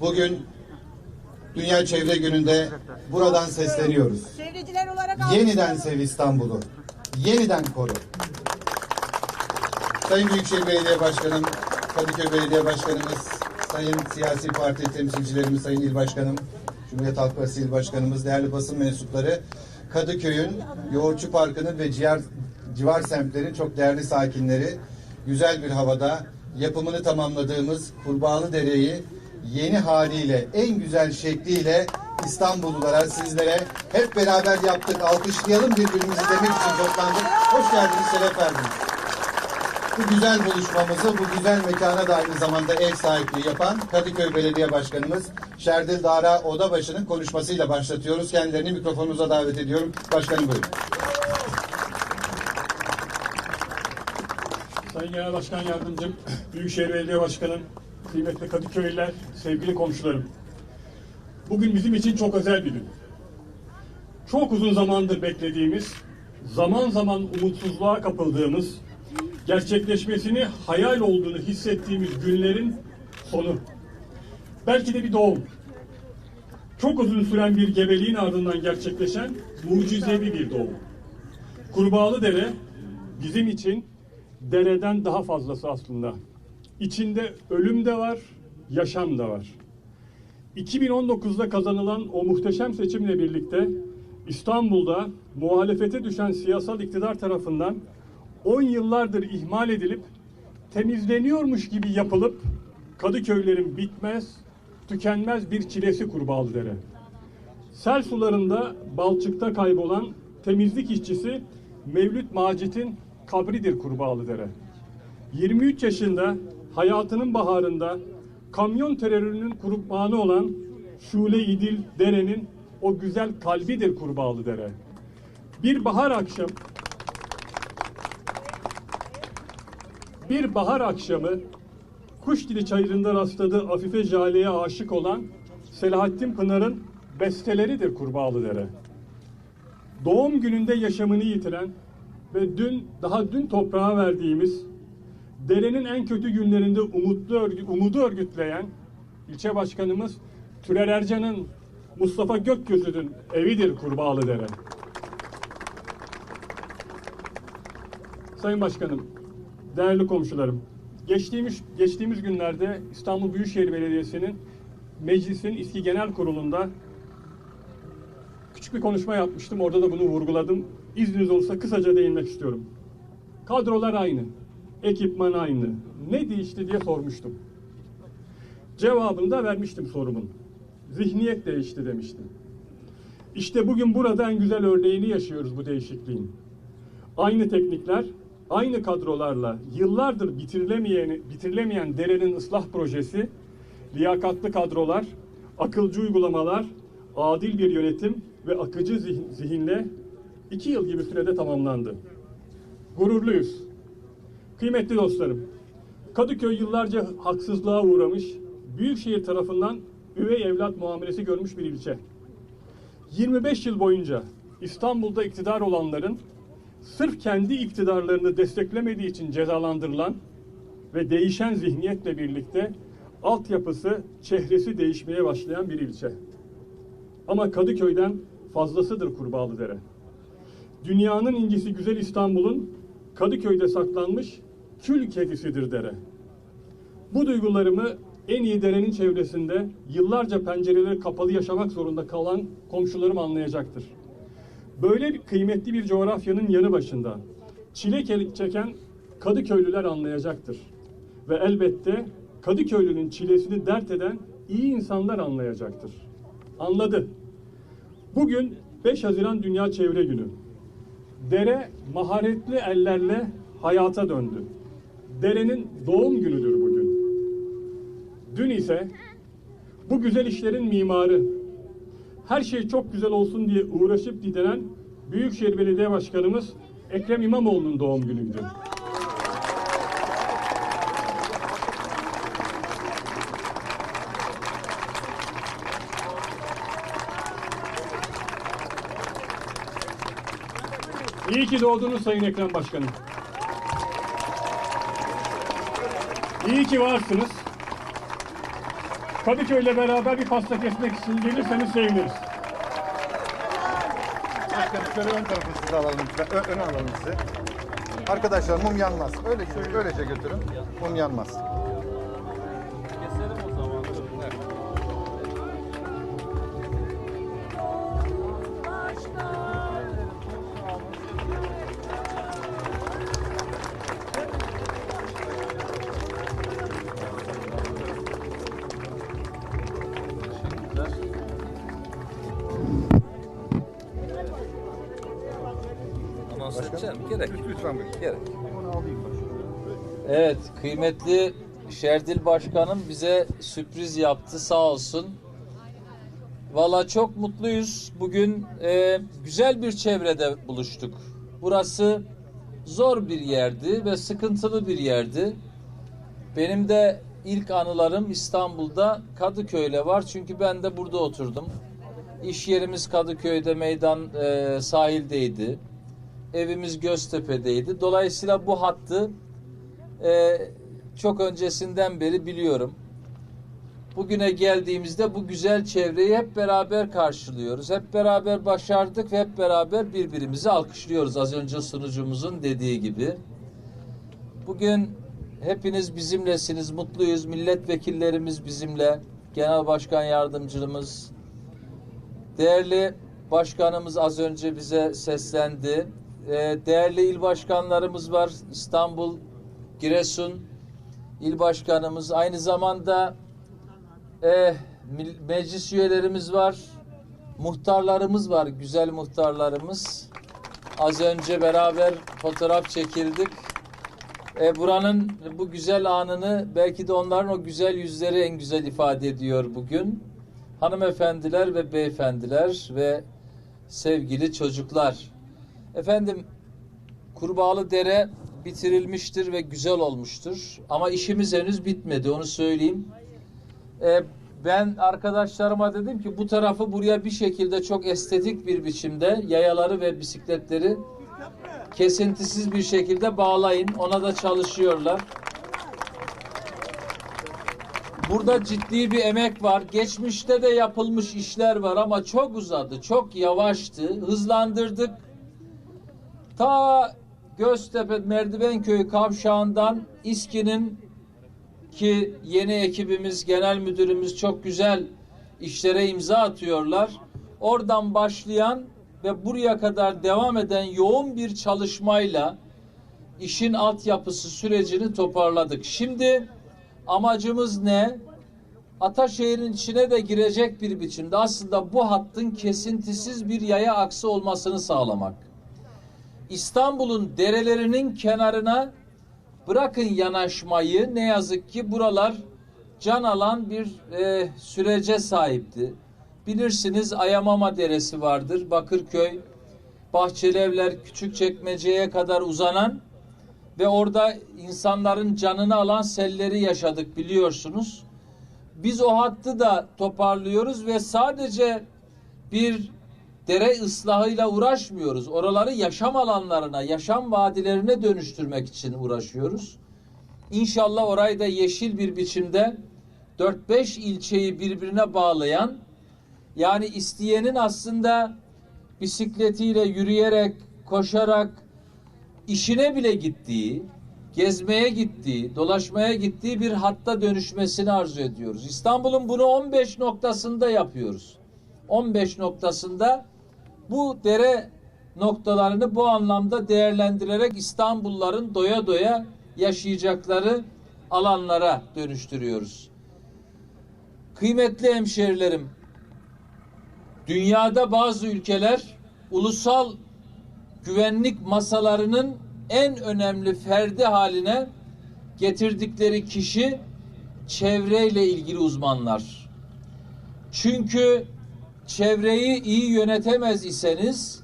bugün Dünya Çevre Günü'nde buradan sesleniyoruz. Çevreciler olarak Yeniden sev İstanbul'u. Yeniden koru. Sayın Büyükşehir Belediye Başkanım, Kadıköy Belediye Başkanımız, Sayın siyasi parti temsilcilerimiz, Sayın İl Başkanım, Cumhuriyet Halk Partisi İl Başkanımız, değerli basın mensupları, Kadıköy'ün, Yoğurtçu Parkı'nın ve ciğer, civar semtlerin çok değerli sakinleri, güzel bir havada yapımını tamamladığımız Kurbağalı Dere'yi yeni haliyle, en güzel şekliyle İstanbullulara, sizlere hep beraber yaptık. Alkışlayalım birbirimizi demek için toplandık. Hoş geldiniz, şeref verdiniz. Bu güzel buluşmamızı, bu güzel mekana da aynı zamanda ev sahipliği yapan Kadıköy Belediye Başkanımız Şerdil Dara Odabaşı'nın konuşmasıyla başlatıyoruz. Kendilerini mikrofonunuza davet ediyorum. Başkanım buyurun. Sayın Genel Başkan Yardımcım, Büyükşehir Belediye Başkanım, kıymetli Kadıköylüler, sevgili komşularım. Bugün bizim için çok özel bir gün. Çok uzun zamandır beklediğimiz, zaman zaman umutsuzluğa kapıldığımız, gerçekleşmesini hayal olduğunu hissettiğimiz günlerin sonu. Belki de bir doğum. Çok uzun süren bir gebeliğin ardından gerçekleşen mucizevi bir doğum. Kurbağalı Dere bizim için dereden daha fazlası aslında. İçinde ölüm de var, yaşam da var. 2019'da kazanılan o muhteşem seçimle birlikte İstanbul'da muhalefete düşen siyasal iktidar tarafından 10 yıllardır ihmal edilip temizleniyormuş gibi yapılıp Kadıköylerin bitmez, tükenmez bir çilesi Kurbağalıdere. Sel sularında balçıkta kaybolan temizlik işçisi Mevlüt Macit'in kabridir Kurbağalıdere. 23 yaşında hayatının baharında kamyon terörünün kurbanı olan Şule İdil Dere'nin o güzel kalbidir Kurbağalıdere. Bir bahar akşam bir bahar akşamı Kuşdili çayırında rastladığı Afife Jale'ye aşık olan Selahattin Pınar'ın besteleridir Kurbağalıdere. Doğum gününde yaşamını yitiren ve dün daha dün toprağa verdiğimiz derenin en kötü günlerinde umutlu örgü- umudu örgütleyen ilçe başkanımız Türer Ercan'ın Mustafa Gökgözü'nün evidir Kurbağalıdere. Sayın Başkanım, değerli komşularım, geçtiğimiz geçtiğimiz günlerde İstanbul Büyükşehir Belediyesi'nin meclisin İSKİ Genel Kurulu'nda küçük bir konuşma yapmıştım. Orada da bunu vurguladım. İzniniz olursa kısaca değinmek istiyorum. Kadrolar aynı, ekipman aynı. Ne değişti diye sormuştum. Cevabını da vermiştim sorumun. Zihniyet değişti demiştim. İşte bugün burada en güzel örneğini yaşıyoruz bu değişikliğin. Aynı teknikler, aynı kadrolarla yıllardır bitirilemeyen, bitirilemeyen derenin ıslah projesi, liyakatlı kadrolar, akılcı uygulamalar, adil bir yönetim ve akıcı zihin- zihinle iki yıl gibi sürede tamamlandı. Gururluyuz. Kıymetli dostlarım, Kadıköy yıllarca haksızlığa uğramış, Büyükşehir tarafından üvey evlat muamelesi görmüş bir ilçe. 25 yıl boyunca İstanbul'da iktidar olanların sırf kendi iktidarlarını desteklemediği için cezalandırılan ve değişen zihniyetle birlikte altyapısı, çehresi değişmeye başlayan bir ilçe. Ama Kadıköy'den fazlasıdır Kurbağalıdere. Dünyanın incisi güzel İstanbul'un Kadıköy'de saklanmış kül kedisidir dere. Bu duygularımı en iyi derenin çevresinde yıllarca pencereleri kapalı yaşamak zorunda kalan komşularım anlayacaktır. Böyle bir kıymetli bir coğrafyanın yanı başında çile ke- çeken Kadıköylüler anlayacaktır. Ve elbette Kadıköylünün çilesini dert eden iyi insanlar anlayacaktır. Anladı. Bugün 5 Haziran Dünya Çevre Günü. Dere maharetli ellerle hayata döndü. Derenin doğum günüdür bugün. Dün ise bu güzel işlerin mimarı, her şey çok güzel olsun diye uğraşıp didenen Büyükşehir Belediye Başkanımız Ekrem İmamoğlu'nun doğum günüydü. İyi ki doğdunuz Sayın Ekrem Başkanım. İyi ki varsınız. Kadıköy'le beraber bir pasta kesmek için gelirseniz seviniriz. Şöyle ön tarafı size alalım lütfen. Ö- öne alalım sizi. Arkadaşlar mum yanmaz. Öyle öylece götürün. Mum yanmaz. Anons edeceğim. Gerek. Lütfen buyurun. Gerek. Onu alayım Evet, kıymetli Şerdil Başkanım bize sürpriz yaptı sağ olsun. Valla çok mutluyuz. Bugün e, güzel bir çevrede buluştuk. Burası zor bir yerdi ve sıkıntılı bir yerdi. Benim de ilk anılarım İstanbul'da Kadıköy'le var. Çünkü ben de burada oturdum. İş yerimiz Kadıköy'de meydan e, sahildeydi. Evimiz Göztepe'deydi. Dolayısıyla bu hattı e, çok öncesinden beri biliyorum. Bugüne geldiğimizde bu güzel çevreyi hep beraber karşılıyoruz. Hep beraber başardık ve hep beraber birbirimizi alkışlıyoruz. Az önce sunucumuzun dediği gibi. Bugün hepiniz bizimlesiniz, mutluyuz. Milletvekillerimiz bizimle, genel başkan yardımcımız, değerli başkanımız az önce bize seslendi. Ee, değerli il başkanlarımız var. İstanbul, Giresun il başkanımız. Aynı zamanda e, meclis üyelerimiz var. Muhtarlarımız var. Güzel muhtarlarımız. Az önce beraber fotoğraf çekildik. E, buranın bu güzel anını belki de onların o güzel yüzleri en güzel ifade ediyor bugün. Hanımefendiler ve beyefendiler ve sevgili çocuklar. Efendim Kurbağalı Dere bitirilmiştir ve güzel olmuştur. Ama işimiz henüz bitmedi onu söyleyeyim. E, ben arkadaşlarıma dedim ki bu tarafı buraya bir şekilde çok estetik bir biçimde yayaları ve bisikletleri kesintisiz bir şekilde bağlayın. Ona da çalışıyorlar. Burada ciddi bir emek var. Geçmişte de yapılmış işler var ama çok uzadı, çok yavaştı. Hızlandırdık. Ta Göztepe Merdivenköy kavşağından İSKİ'nin ki yeni ekibimiz, genel müdürümüz çok güzel işlere imza atıyorlar. Oradan başlayan ve buraya kadar devam eden yoğun bir çalışmayla işin altyapısı sürecini toparladık. Şimdi amacımız ne? Ataşehir'in içine de girecek bir biçimde aslında bu hattın kesintisiz bir yaya aksı olmasını sağlamak. İstanbul'un derelerinin kenarına bırakın yanaşmayı ne yazık ki buralar can alan bir e, sürece sahipti. Bilirsiniz Ayamama Deresi vardır. Bakırköy, Bahçelievler, Küçükçekmece'ye kadar uzanan ve orada insanların canını alan selleri yaşadık biliyorsunuz. Biz o hattı da toparlıyoruz ve sadece bir dere ıslahıyla uğraşmıyoruz. Oraları yaşam alanlarına, yaşam vadilerine dönüştürmek için uğraşıyoruz. İnşallah orayı da yeşil bir biçimde 4-5 ilçeyi birbirine bağlayan yani isteyenin aslında bisikletiyle, yürüyerek, koşarak işine bile gittiği, gezmeye gittiği, dolaşmaya gittiği bir hatta dönüşmesini arzu ediyoruz. İstanbul'un bunu 15 noktasında yapıyoruz. 15 noktasında bu dere noktalarını bu anlamda değerlendirerek İstanbulluların doya doya yaşayacakları alanlara dönüştürüyoruz. Kıymetli hemşerilerim, dünyada bazı ülkeler ulusal güvenlik masalarının en önemli ferdi haline getirdikleri kişi çevreyle ilgili uzmanlar. Çünkü çevreyi iyi yönetemez iseniz,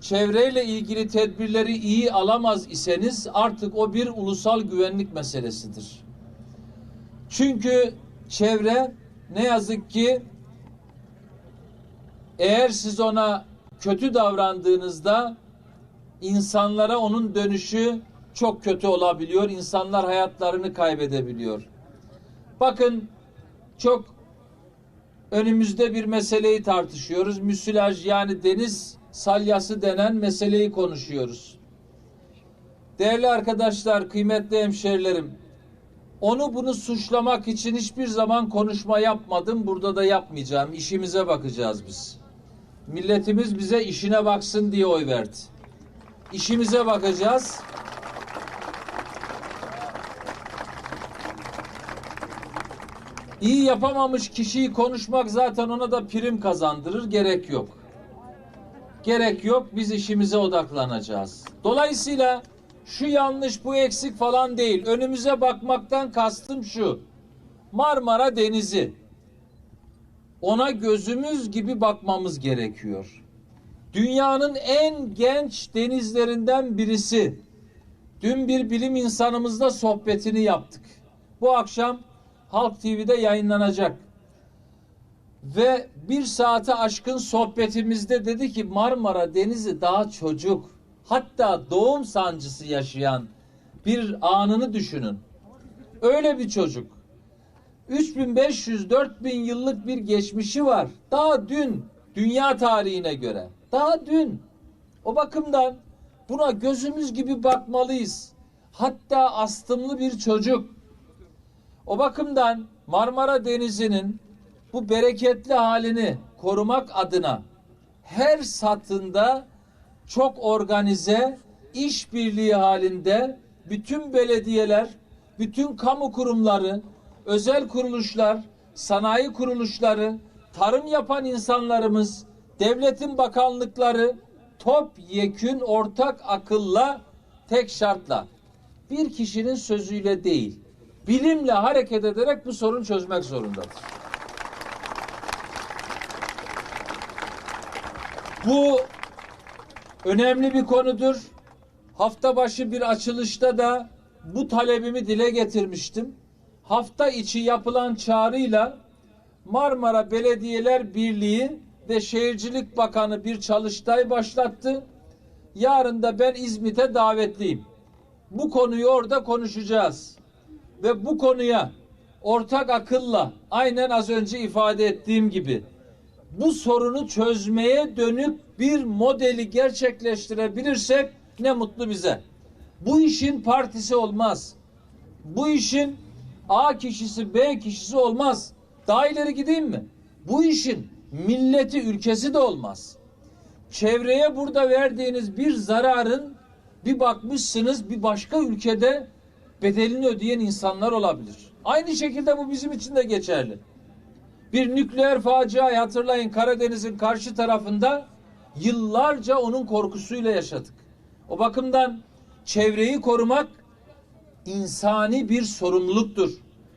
çevreyle ilgili tedbirleri iyi alamaz iseniz artık o bir ulusal güvenlik meselesidir. Çünkü çevre ne yazık ki eğer siz ona kötü davrandığınızda insanlara onun dönüşü çok kötü olabiliyor. İnsanlar hayatlarını kaybedebiliyor. Bakın çok önümüzde bir meseleyi tartışıyoruz. Müsilaj yani deniz salyası denen meseleyi konuşuyoruz. Değerli arkadaşlar, kıymetli hemşerilerim, onu bunu suçlamak için hiçbir zaman konuşma yapmadım. Burada da yapmayacağım. İşimize bakacağız biz. Milletimiz bize işine baksın diye oy verdi. İşimize bakacağız. İyi yapamamış kişiyi konuşmak zaten ona da prim kazandırır. Gerek yok. Gerek yok. Biz işimize odaklanacağız. Dolayısıyla şu yanlış, bu eksik falan değil. Önümüze bakmaktan kastım şu. Marmara Denizi. Ona gözümüz gibi bakmamız gerekiyor. Dünyanın en genç denizlerinden birisi. Dün bir bilim insanımızla sohbetini yaptık. Bu akşam Halk TV'de yayınlanacak. Ve bir saate aşkın sohbetimizde dedi ki Marmara Denizi daha çocuk. Hatta doğum sancısı yaşayan bir anını düşünün. Öyle bir çocuk. 3500-4000 yıllık bir geçmişi var. Daha dün dünya tarihine göre. Daha dün. O bakımdan buna gözümüz gibi bakmalıyız. Hatta astımlı bir çocuk. O bakımdan Marmara Denizi'nin bu bereketli halini korumak adına her satında çok organize işbirliği halinde bütün belediyeler, bütün kamu kurumları, özel kuruluşlar, sanayi kuruluşları, tarım yapan insanlarımız, devletin bakanlıkları top yekün ortak akılla tek şartla bir kişinin sözüyle değil, bilimle hareket ederek bu sorunu çözmek zorundadır. Bu önemli bir konudur. Hafta başı bir açılışta da bu talebimi dile getirmiştim. Hafta içi yapılan çağrıyla Marmara Belediyeler Birliği ve Şehircilik Bakanı bir çalıştay başlattı. Yarın da ben İzmit'e davetliyim. Bu konuyu orada konuşacağız. Ve bu konuya ortak akılla aynen az önce ifade ettiğim gibi bu sorunu çözmeye dönük bir modeli gerçekleştirebilirsek ne mutlu bize. Bu işin partisi olmaz. Bu işin A kişisi B kişisi olmaz. Daha ileri gideyim mi? Bu işin milleti ülkesi de olmaz. Çevreye burada verdiğiniz bir zararın bir bakmışsınız bir başka ülkede bedelini ödeyen insanlar olabilir. Aynı şekilde bu bizim için de geçerli. Bir nükleer faciayı hatırlayın Karadeniz'in karşı tarafında yıllarca onun korkusuyla yaşadık. O bakımdan çevreyi korumak insani bir sorumluluktur.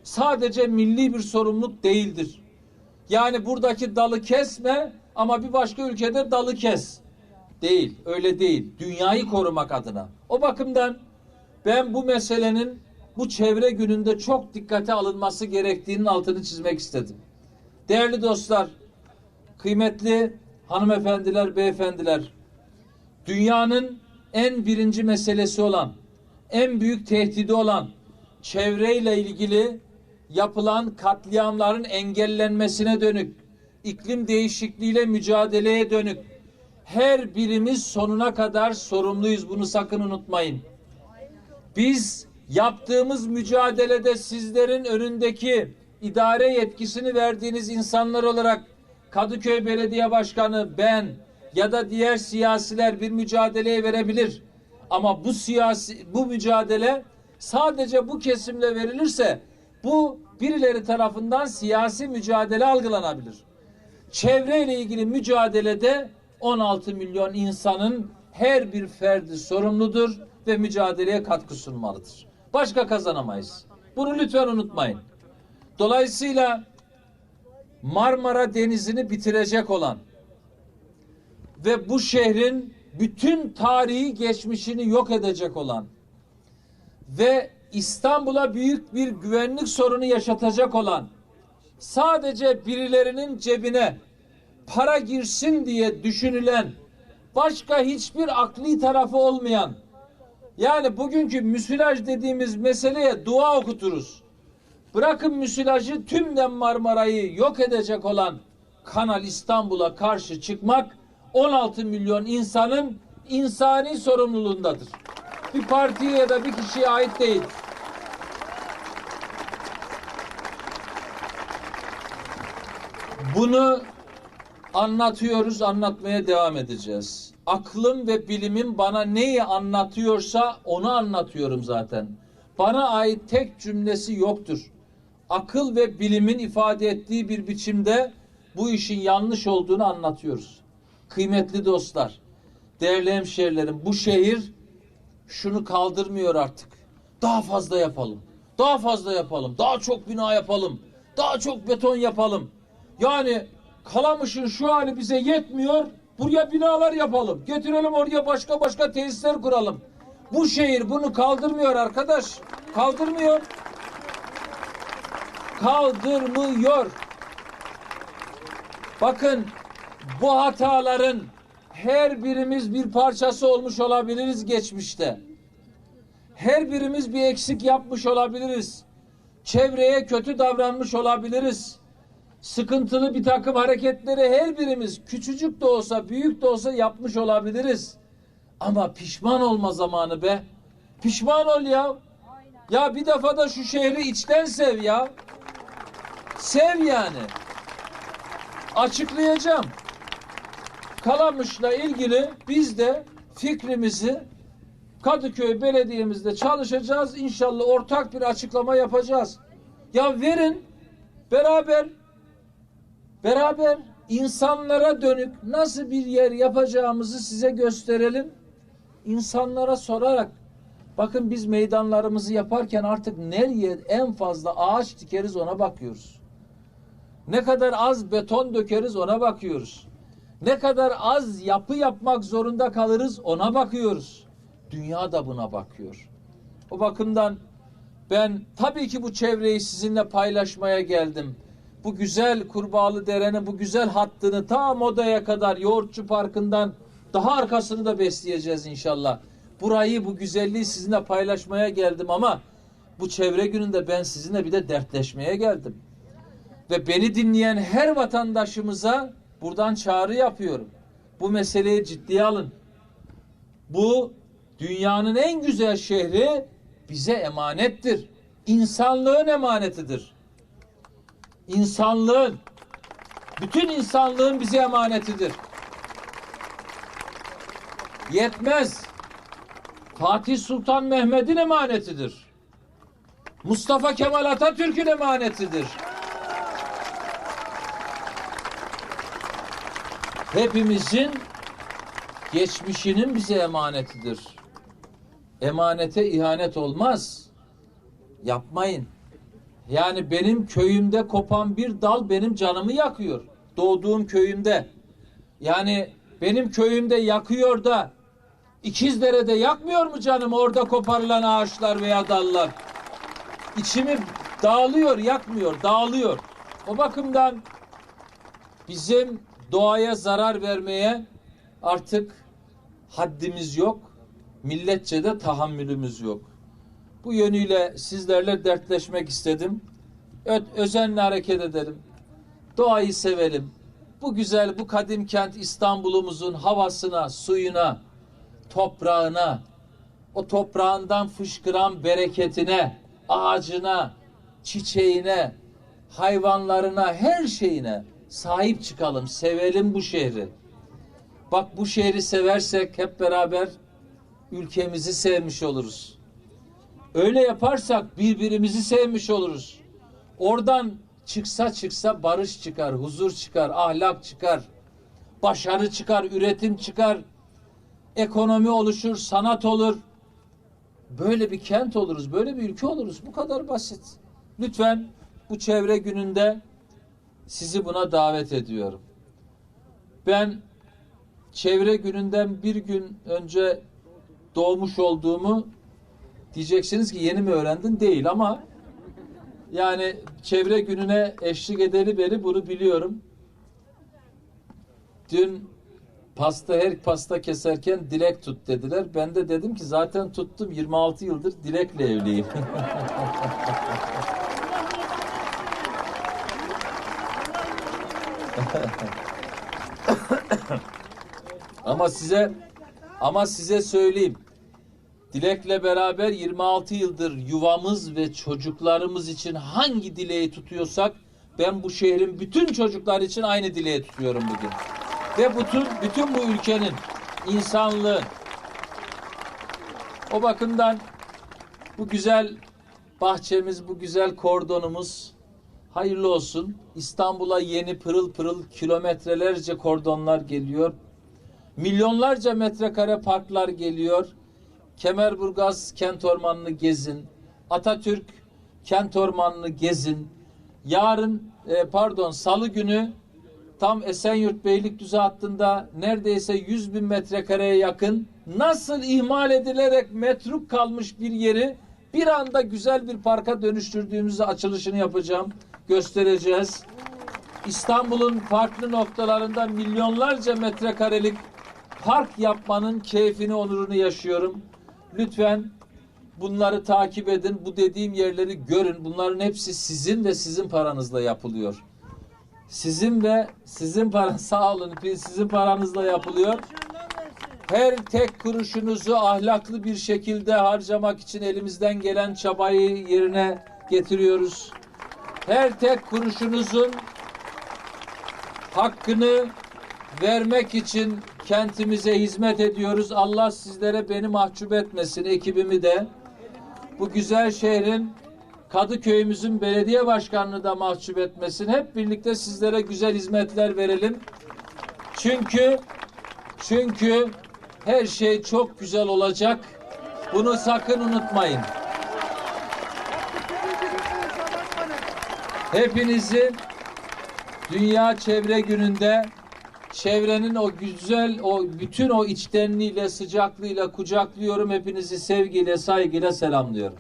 Sadece milli bir sorumluluk değildir. Yani buradaki dalı kesme ama bir başka ülkede dalı kes. Değil, öyle değil. Dünyayı korumak adına. O bakımdan ben bu meselenin bu çevre gününde çok dikkate alınması gerektiğinin altını çizmek istedim. Değerli dostlar, kıymetli hanımefendiler, beyefendiler, dünyanın en birinci meselesi olan, en büyük tehdidi olan çevreyle ilgili yapılan katliamların engellenmesine dönük, iklim değişikliğiyle mücadeleye dönük her birimiz sonuna kadar sorumluyuz. Bunu sakın unutmayın. Biz yaptığımız mücadelede sizlerin önündeki idare yetkisini verdiğiniz insanlar olarak Kadıköy Belediye Başkanı, ben ya da diğer siyasiler bir mücadeleye verebilir. Ama bu siyasi bu mücadele sadece bu kesimle verilirse bu birileri tarafından siyasi mücadele algılanabilir. Çevreyle ilgili mücadelede 16 milyon insanın her bir ferdi sorumludur ve mücadeleye katkı sunmalıdır. Başka kazanamayız. Bunu lütfen unutmayın. Dolayısıyla Marmara Denizi'ni bitirecek olan ve bu şehrin bütün tarihi geçmişini yok edecek olan ve İstanbul'a büyük bir güvenlik sorunu yaşatacak olan sadece birilerinin cebine para girsin diye düşünülen başka hiçbir akli tarafı olmayan yani bugünkü müsilaj dediğimiz meseleye dua okuturuz. Bırakın müsilajı tümden Marmara'yı yok edecek olan Kanal İstanbul'a karşı çıkmak 16 milyon insanın insani sorumluluğundadır. Bir partiye ya da bir kişiye ait değil. Bunu anlatıyoruz, anlatmaya devam edeceğiz. Aklım ve bilimim bana neyi anlatıyorsa onu anlatıyorum zaten. Bana ait tek cümlesi yoktur. Akıl ve bilimin ifade ettiği bir biçimde bu işin yanlış olduğunu anlatıyoruz. Kıymetli dostlar, değerli hemşehrilerim bu şehir şunu kaldırmıyor artık. Daha fazla yapalım. Daha fazla yapalım. Daha çok bina yapalım. Daha çok beton yapalım. Yani Kalamış'ın şu hali bize yetmiyor. Buraya binalar yapalım. Getirelim oraya başka başka tesisler kuralım. Bu şehir bunu kaldırmıyor arkadaş. Kaldırmıyor. Kaldırmıyor. Bakın bu hataların her birimiz bir parçası olmuş olabiliriz geçmişte. Her birimiz bir eksik yapmış olabiliriz. Çevreye kötü davranmış olabiliriz. Sıkıntılı bir takım hareketleri her birimiz küçücük de olsa büyük de olsa yapmış olabiliriz. Ama pişman olma zamanı be. Pişman ol ya. Ya bir defa da şu şehri içten sev ya. Sev yani. Açıklayacağım. Kalamış'la ilgili biz de fikrimizi Kadıköy Belediye'mizde çalışacağız. İnşallah ortak bir açıklama yapacağız. Ya verin beraber beraber insanlara dönük nasıl bir yer yapacağımızı size gösterelim. İnsanlara sorarak bakın biz meydanlarımızı yaparken artık nereye en fazla ağaç dikeriz ona bakıyoruz. Ne kadar az beton dökeriz ona bakıyoruz. Ne kadar az yapı yapmak zorunda kalırız ona bakıyoruz. Dünya da buna bakıyor. O bakımdan ben tabii ki bu çevreyi sizinle paylaşmaya geldim. Bu güzel Kurbağalı Dere'nin bu güzel hattını ta Moda'ya kadar Yoğurtçu Parkı'ndan daha arkasını da besleyeceğiz inşallah. Burayı bu güzelliği sizinle paylaşmaya geldim ama bu çevre gününde ben sizinle bir de dertleşmeye geldim. Ve beni dinleyen her vatandaşımıza buradan çağrı yapıyorum. Bu meseleyi ciddiye alın. Bu dünyanın en güzel şehri bize emanettir. İnsanlığın emanetidir. İnsanlığın, bütün insanlığın bize emanetidir. Yetmez. Fatih Sultan Mehmet'in emanetidir. Mustafa Kemal Atatürk'ün emanetidir. Hepimizin geçmişinin bize emanetidir. Emanete ihanet olmaz. Yapmayın. Yani benim köyümde kopan bir dal benim canımı yakıyor. Doğduğum köyümde. Yani benim köyümde yakıyor da İkizdere'de yakmıyor mu canım orada koparılan ağaçlar veya dallar? İçimi dağılıyor, yakmıyor, dağılıyor. O bakımdan bizim doğaya zarar vermeye artık haddimiz yok. Milletçe de tahammülümüz yok. Bu yönüyle sizlerle dertleşmek istedim. Ö özenle hareket edelim. Doğayı sevelim. Bu güzel, bu kadim kent İstanbul'umuzun havasına, suyuna, toprağına, o toprağından fışkıran bereketine, ağacına, çiçeğine, hayvanlarına, her şeyine sahip çıkalım, sevelim bu şehri. Bak bu şehri seversek hep beraber ülkemizi sevmiş oluruz. Öyle yaparsak birbirimizi sevmiş oluruz. Oradan çıksa çıksa barış çıkar, huzur çıkar, ahlak çıkar, başarı çıkar, üretim çıkar, ekonomi oluşur, sanat olur. Böyle bir kent oluruz, böyle bir ülke oluruz. Bu kadar basit. Lütfen bu çevre gününde sizi buna davet ediyorum. Ben çevre gününden bir gün önce doğmuş olduğumu Diyeceksiniz ki yeni mi öğrendin? Değil ama yani çevre gününe eşlik edeli beri bunu biliyorum. Dün pasta her pasta keserken dilek tut dediler. Ben de dedim ki zaten tuttum 26 yıldır dilekle evliyim. ama size ama size söyleyeyim. Dilek'le beraber 26 yıldır yuvamız ve çocuklarımız için hangi dileği tutuyorsak ben bu şehrin bütün çocuklar için aynı dileği tutuyorum bugün. Ve bütün bütün bu ülkenin insanlığı o bakımdan bu güzel bahçemiz, bu güzel kordonumuz hayırlı olsun. İstanbul'a yeni pırıl pırıl kilometrelerce kordonlar geliyor. Milyonlarca metrekare parklar geliyor. Kemerburgaz kent ormanını gezin. Atatürk kent ormanını gezin. Yarın e, pardon salı günü tam Esenyurt Beylikdüzü hattında neredeyse 100 bin metrekareye yakın nasıl ihmal edilerek metruk kalmış bir yeri bir anda güzel bir parka dönüştürdüğümüzü açılışını yapacağım. Göstereceğiz. İstanbul'un farklı noktalarında milyonlarca metrekarelik park yapmanın keyfini, onurunu yaşıyorum. Lütfen bunları takip edin. Bu dediğim yerleri görün. Bunların hepsi sizin ve sizin paranızla yapılıyor. Sizin ve sizin paran sağ olun sizin paranızla yapılıyor. Her tek kuruşunuzu ahlaklı bir şekilde harcamak için elimizden gelen çabayı yerine getiriyoruz. Her tek kuruşunuzun hakkını vermek için kentimize hizmet ediyoruz. Allah sizlere beni mahcup etmesin, ekibimi de. Bu güzel şehrin Kadıköy'ümüzün belediye başkanını da mahcup etmesin. Hep birlikte sizlere güzel hizmetler verelim. Çünkü çünkü her şey çok güzel olacak. Bunu sakın unutmayın. Hepinizi Dünya Çevre Günü'nde çevrenin o güzel, o bütün o içtenliğiyle, sıcaklığıyla kucaklıyorum. Hepinizi sevgiyle, saygıyla selamlıyorum.